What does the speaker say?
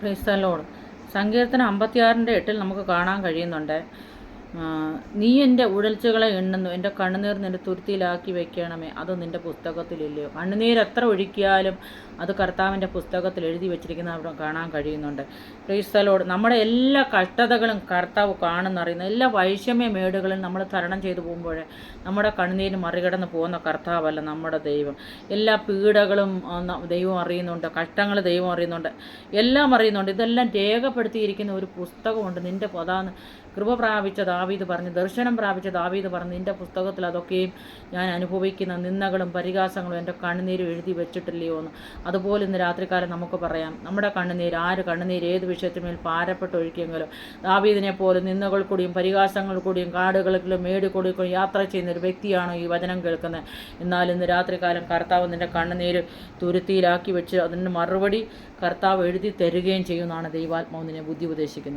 ക്രൈസ്തലോട് സങ്കീർത്തനം അമ്പത്തിയാറിന്റെ എട്ടിൽ നമുക്ക് കാണാൻ കഴിയുന്നുണ്ട്. നീ എന്റെ ഉഴൽച്ചകളെ എണ്ണുന്നു. എന്റെ കണ്ണുനീർ നിന്റെ തുരുത്തിയിലാക്കി വെക്കണമേ. അത് നിന്റെ പുസ്തകത്തിലില്ലയോ. കണ്ണുനീർ എത്ര ഒഴുക്കിയാലും അത് കർത്താവിന്റെ പുസ്തകത്തിൽ എഴുതി വെച്ചിരിക്കുന്ന അവിടെ കാണാൻ കഴിയുന്നുണ്ട്. ക്രൈസ്തലോട് നമ്മുടെ എല്ലാ കഷ്ടതകളും കർത്താവ് കാണുന്നറിയുന്ന എല്ലാ വൈഷമ്യ മേടുകളും നമ്മൾ തരണം ചെയ്തു പോകുമ്പോൾ നമ്മുടെ കണ്ണുനീര് മറികടന്ന് പോകുന്ന കർത്താവല്ല നമ്മുടെ ദൈവം. എല്ലാ പീഡകളും ദൈവം അറിയുന്നുണ്ട്. കഷ്ടങ്ങൾ ദൈവം അറിയുന്നുണ്ട്. എല്ലാം അറിയുന്നുണ്ട്. ഇതെല്ലാം രേഖപ്പെടുത്തിയിരിക്കുന്ന ഒരു പുസ്തകമുണ്ട്. നിന്റെ അതാണ് കൃപ പ്രാപിച്ച ദാവീദ് പറഞ്ഞ് ദർശനം പ്രാപിച്ച ദാവീദ് പറഞ്ഞ് നിന്റെ പുസ്തകത്തിൽ അതൊക്കെയും ഞാൻ അനുഭവിക്കുന്ന നിന്നകളും പരിഹാസങ്ങളും എന്റെ കണ്ണുനീരും എഴുതി വെച്ചിട്ടില്ലയോ എന്ന്. അതുപോലെ ഇന്ന് രാത്രിക്കാലം നമുക്ക് പറയാം നമ്മുടെ കണ്ണുനീര് ആര്? കണ്ണുനീര് ഏത് വിഷയത്തിന്മേൽ പാരപ്പെട്ട് ഒഴിക്കെങ്കിലും ദാവീദിനെ പോലെ നിന്നകൾ കൂടിയും പരിഹാസങ്ങൾ കൂടിയും കാടുകളിലും മേടി യാത്ര ചെയ്യുന്ന ഒരു വ്യക്തിയാണോ ഈ വചനം കേൾക്കുന്നത്. എന്നാൽ ഇന്ന് രാത്രികാലം കർത്താവ് നിന്റെ കണ്ണുനീര് തുരുത്തിയിലാക്കി വെച്ച് അതിന് മറുപടി കർത്താവ് എഴുതി തരികയും ചെയ്യുമെന്നാണ് ദൈവാത്മാവ് നിന്നെ ബുദ്ധി ഉപദേശിക്കുന്നത്